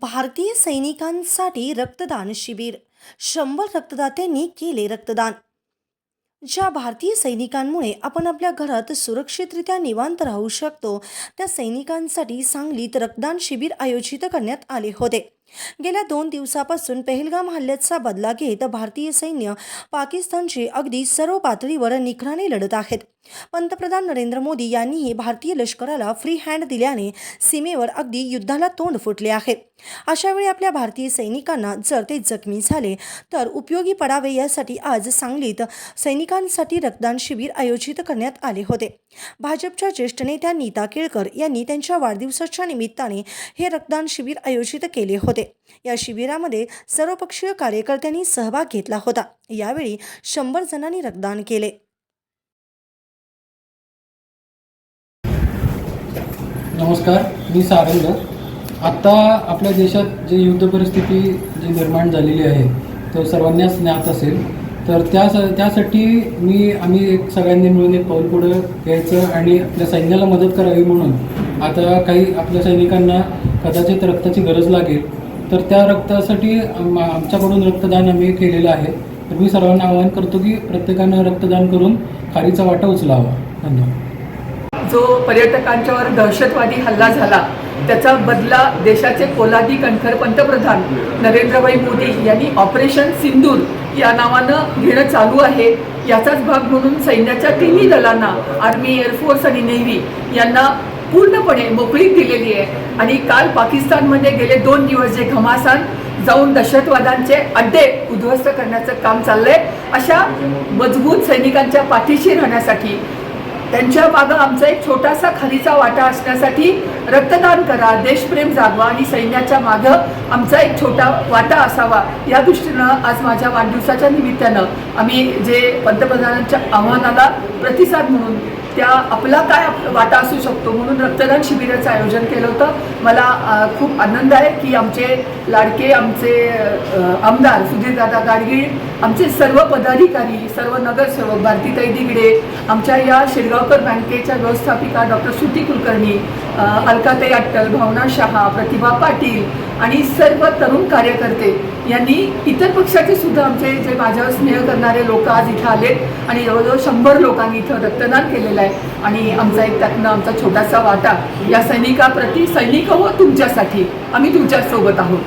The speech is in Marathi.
भारतीय सैनिकांसाठी रक्तदान शिबिर. शंभर रक्तदात्यांनी केले रक्तदान. ज्या भारतीय सैनिकांमुळे आपण आपल्या घरात सुरक्षितरित्या निवांत राहू शकतो त्या सैनिकांसाठी सांगलीत रक्तदान शिबिर आयोजित करण्यात आले होते. गेल्या दोन दिवसापासून पहलगाम हल्ल्याचा बदला घेत भारतीय सैन्य पाकिस्तानची अगदी सर्व पातळीवर निखराने लढत आहेत. पंतप्रधान नरेंद्र मोदी यांनीही भारतीय लष्कराला फ्री हँड दिल्याने सीमेवर अगदी युद्धाला तोंड फुटले आहे. अशावेळी आपल्या भारतीय सैनिकांना जर ते जखमी झाले तर उपयोगी पडावे यासाठी आज सांगलीत सैनिकांसाठी रक्तदान शिबिर आयोजित करण्यात आले होते. भाजपच्या ज्येष्ठ नेत्या नीता केळकर यांनी त्यांच्या वाढदिवसाच्या निमित्ताने हे रक्तदान शिबिर आयोजित केले होते. या शिबिरामध्ये सर्वपक्षीय कार्यकर्त्यांनी सहभाग घेतला होता. यावेळी शंभर जणांनी रक्तदान केले. नमस्कार मी सारंग. आत्ता आपल्या देशात जे युद्ध परिस्थिती जी निर्माण झालेली आहे तो सर्वांनाच ज्ञात असेल. तर त्या त्यासाठी मी आम्ही एक सगळ्यांनी मिळून एक पाऊल पुढं घ्यायचं आणि आपल्या सैन्याला मदत करावी म्हणून. आता काही आपल्या सैनिकांना कदाचित रक्ताची गरज लागेल तर त्या रक्तासाठी आमच्याकडून रक्तदान आम्ही केलेलं आहे. तर मी सर्वांना आवाहन करतो की प्रत्येकानं रक्तदान करून खारीचा वाटा उचलावा. धन्यवाद. जो पर्यटकांच्यावर दहशतवादी हल्ला झाला त्याचा बदला देशाचे कोलादी कणखर पंतप्रधान नरेंद्रभाई मोदी यांनी ऑपरेशन सिंदूर या नावानं घेणं चालू आहे. याचाच भाग म्हणून सैन्याच्या तिन्ही दलांना आर्मी एअरफोर्स आणि नेव्ही यांना पूर्णपणे मोकळीक दिलेली आहे. आणि काल पाकिस्तानमध्ये गेले दोन दिवस जे घमासान जाऊन दहशतवादांचे अड्डे उद्ध्वस्त करण्याचं काम चाललंय अशा मजबूत सैनिकांच्या पाठीशी राहण्यासाठी त्यांच्या मागं आमचा एक छोटासा खालीचा वाटा असण्यासाठी रक्तदान करा देशप्रेम जागवा आणि सैन्याच्या मागं आमचा एक छोटा वाटा असावा. या दृष्टीनं आज माझ्या वाढदिवसाच्या निमित्तानं आम्ही जे पंतप्रधानांच्या आव्हानाला प्रतिसाद म्हणून त्या आपला काय वाटा असू शकतो म्हणून रक्तदान शिबिराचं आयोजन केलं होतं. मला खूप आनंद आहे की आमचे लाडके आमचे आमदार सुधीरदादा गाडगीळ आमचे सर्व पदाधिकारी सर्व नगरसेवक भारतीताई दिगडे आमच्या या शिरगावकर बँकेच्या व्यवस्थापिका डॉक्टर श्रुती कुलकर्णी अलकाताई अट्टल भावना शहा प्रतिभा पाटील आणि सर्व तरुण कार्यकर्ते यांनी इतर पक्षाचे सुद्धा आमचे जे माझ्यावर स्नेह करणारे लोक आज इथं आलेत आणि जवळजवळ शंभर लोकांनी इथं रक्तदान केलेलं आहे. आहे. आणि आमचा एक त्यातनं आमचा छोटासा वाटा या सैनिकाप्रती सैनिक हो तुमच्यासाठी. आम्ही तुमच्यासोबत आहोत.